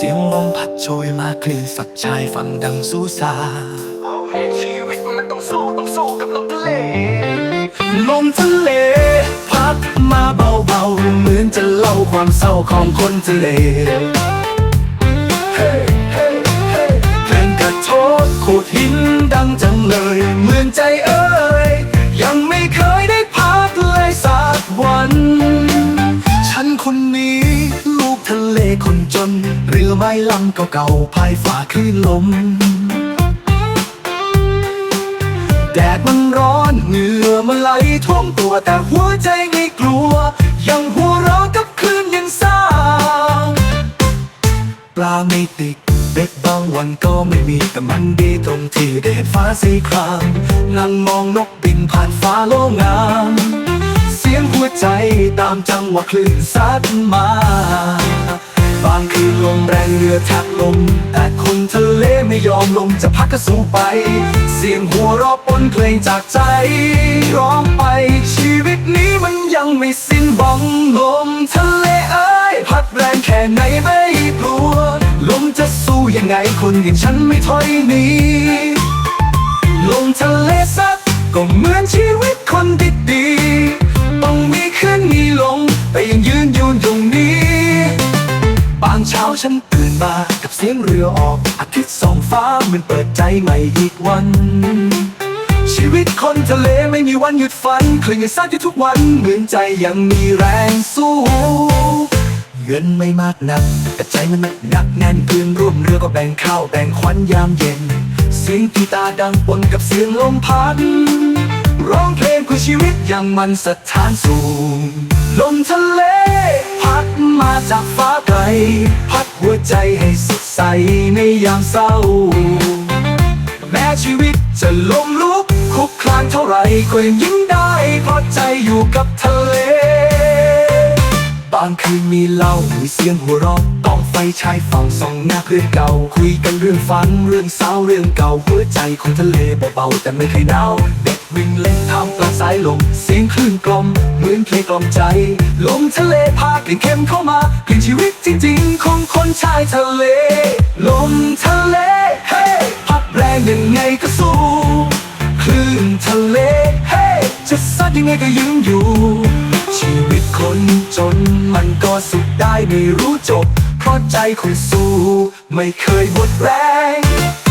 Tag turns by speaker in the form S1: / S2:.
S1: เสียงลมพัดโชยมาคลื่นสัดชายฝั่งดังสู้ซา
S2: ชีวิตมันต้องสู้ต้องสู้กับลมทะเล
S1: ลมทะเล พัดมาเบาๆเหมือนจะเล่าความเศร้าของคนทะเล
S2: เฮ้เฮ้เฮ้
S1: เพลงกระโทษขูดหินดังจังเลยเหมือนใจเอ่ยยังไม่เคยได้พักเลยสักวัน ฉันคนนี้ คนจน เรือไม้ลำเก่าๆพายฝ่าคลื่นลม แดดมันร้อนเหงื่อมันไหลท่วมตัวแต่หัวใจไม่กลัว ยังหัวเราะกับคลื่นยังสร้างปลาไม่ติดเบ็ดบางวันก็ไม่มีแต่มันดีตรงที่ได้เห็นฟ้าสีครามนั่งมองนกบินผ่านฟ้าโล่งามเสียงหัวใจตามจังหวะคลื่นซัดมา ลมแรงเรือแทบลม แต่คนทะเลไม่ยอมลงจะพักก็สู้ไป เสียงหัวเราะปนเพลงจากใจ ร้องไปชีวิตนี้มันยังไม่สิ้นหวังลมทะเลเอ้ยพัดแรงแค่ไหนไม่กลัว ลมจะสู้ยังไงคนอย่างฉันไม่ถอยหนี ฉันตื่นมากับเสียงเรือออก อาทิตย์ส่องฟ้าเหมือนเปิดใจใหม่อีกวัน ชีวิตคนทะเลไม่มีวันหยุดฝันคลื่นยังซัดอยู่ทุกวันเหมือนใจยังมีแรงสู้ เงินไม่มากนักแต่ใจมันหนักแน่นเพื่อนร่วมเรือก็แบ่งข้าวแบ่งควันยามเย็น เสียงกีตาร์ดังปนกับเสียงลมพัดร้องเพลงเพื่อชีวิตย่างมันสถานสูง ลมทะเล พัดมาจากฟ้าไกล พัด หัวใจให้สดใสในยามเศร้า แม้ชีวิตจะล้มลุกคลุกคลานเท่าไรก็ยังยิ้มได้เพราะใจอยู่กับทะเล บางคืนมีเหล้ามีเสียงหัวเราะต้องไฟชายฝั่งส่องหน้าเพื่อนเก่า คุยกันเรื่องฝันเรื่องเศร้าเรื่องเก่าหัวใจของทะเลเบาๆแต่ไม่เคยหนาวเด็กวิ่งเล่นท่ามกลางสายลมเสียงคลื่นกลมเหมือนเพลงกล่อมใจ ลมทะเลพากลิ่นเค็มเข้ามากลิ่นชีวิตจริงๆของ คนชายทะเล ลมทะเลเฮ้พัดแรงยังไงก็สู้ คลื่นทะเลเฮ้จะซัดยังไงก็ยืนอยู่ ชีวิตคนจนมันก็สุดได้ไม่รู้จบ เพราะใจคนสู้ ไม่เคยหมดแรง